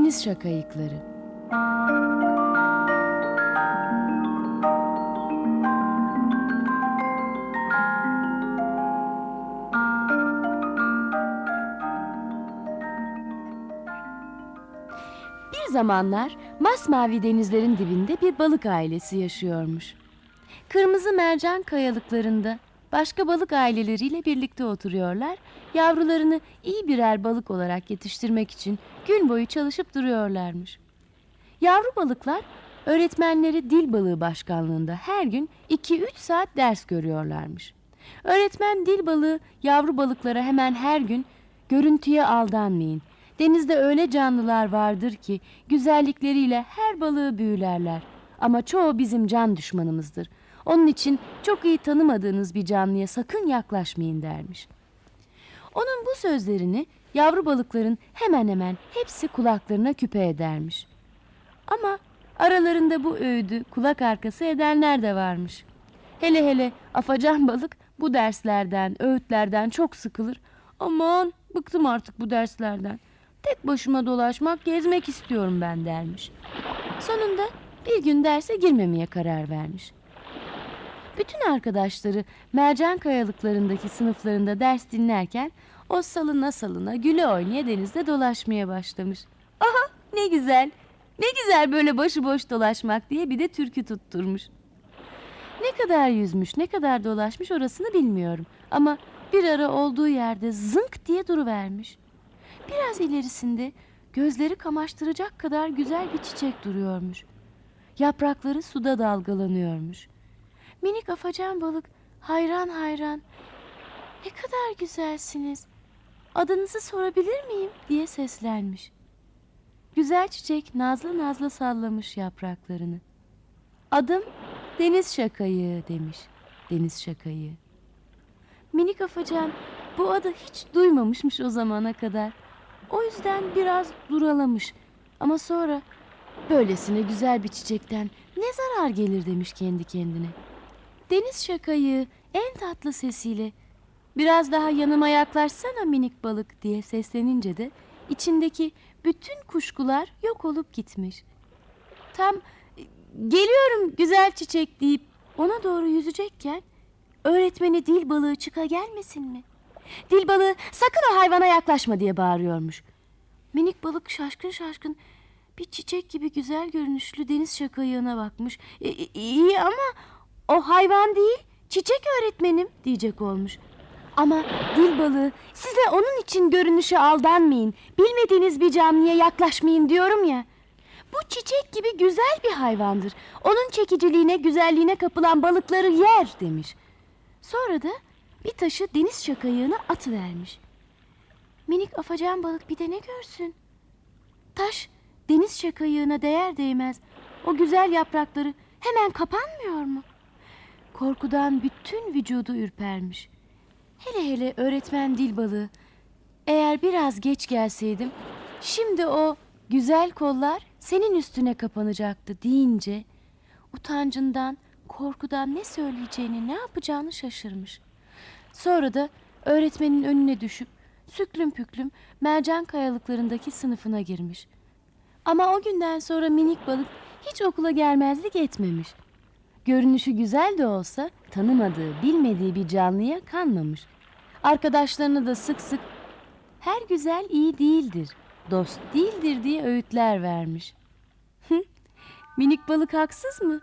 Deniz Şakayıkları Bir zamanlar masmavi denizlerin dibinde bir balık ailesi yaşıyormuş. Kırmızı mercan kayalıklarında başka balık aileleriyle birlikte oturuyorlar. Yavrularını iyi birer balık olarak yetiştirmek için gün boyu çalışıp duruyorlarmış. Yavru balıklar öğretmenleri dil balığı başkanlığında her gün 2-3 saat ders görüyorlarmış. Öğretmen dil balığı yavru balıklara hemen her gün görüntüye aldanmayın. Denizde öyle canlılar vardır ki güzellikleriyle her balığı büyülerler. Ama çoğu bizim can düşmanımızdır. Onun için çok iyi tanımadığınız bir canlıya sakın yaklaşmayın dermiş. Onun bu sözlerini yavru balıkların hemen hemen hepsi kulaklarına küpe edermiş. Ama aralarında bu öğüdü kulak arkası edenler de varmış. Hele hele afacan balık bu derslerden, öğütlerden çok sıkılır. Aman bıktım artık bu derslerden. Tek başıma dolaşmak, gezmek istiyorum ben dermiş. Sonunda bir gün derse girmemeye karar vermiş. Bütün arkadaşları mercan kayalıklarındaki sınıflarında ders dinlerken o salına salına güle oynaya denizde dolaşmaya başlamış. Aha ne güzel, ne güzel böyle başıboş dolaşmak diye bir de türkü tutturmuş. Ne kadar yüzmüş, ne kadar dolaşmış orasını bilmiyorum. Ama bir ara olduğu yerde zınk diye duruvermiş. Biraz ilerisinde gözleri kamaştıracak kadar güzel bir çiçek duruyormuş. Yaprakları suda dalgalanıyormuş. Minik afacan balık hayran hayran. Ne kadar güzelsiniz. Adınızı sorabilir miyim diye seslenmiş. Güzel çiçek nazlı nazlı sallamış yapraklarını. Adım Deniz Şakayı demiş. Deniz Şakayı. Minik afacan bu adı hiç duymamışmış o zamana kadar. O yüzden biraz duralamış. Ama sonra böylesine güzel bir çiçekten ne zarar gelir demiş kendi kendine. Deniz şakayı en tatlı sesiyle biraz daha yanıma yaklaşsana minik balık diye seslenince de içindeki bütün kuşkular yok olup gitmiş. Tam "E, geliyorum güzel çiçek deyip ona doğru yüzecekken öğretmeni dil balığı çıka gelmesin mi? Dil balığı sakın o hayvana yaklaşma diye bağırıyormuş. Minik balık şaşkın şaşkın bir çiçek gibi güzel görünüşlü deniz şakayığına bakmış. "E, e, iyi ama o hayvan değil çiçek öğretmenim diyecek olmuş. Ama dil balığı size onun için görünüşe aldanmayın. Bilmediğiniz bir canlıya yaklaşmayın diyorum ya. Bu çiçek gibi güzel bir hayvandır. Onun çekiciliğine, güzelliğine kapılan balıkları yer demiş. Sonra da bir taşı deniz şakayığına atıvermiş. Minik afacan balık bir de ne görsün? Taş deniz şakayığına değer değmez o güzel yaprakları hemen kapanmıyor mu? Korkudan bütün vücudu ürpermiş. Hele hele öğretmen dil balığı. Eğer biraz geç gelseydim şimdi o güzel kollar senin üstüne kapanacaktı deyince utancından, korkudan ne söyleyeceğini, ne yapacağını şaşırmış. Sonra da öğretmenin önüne düşüp süklüm püklüm mercan kayalıklarındaki sınıfına girmiş. Ama o günden sonra minik balık hiç okula gelmezlik etmemiş. Görünüşü güzel de olsa tanımadığı, bilmediği bir canlıya kanmamış. Arkadaşlarına da sık sık her güzel iyi değildir, dost değildir diye öğütler vermiş. Minik balık haksız mı?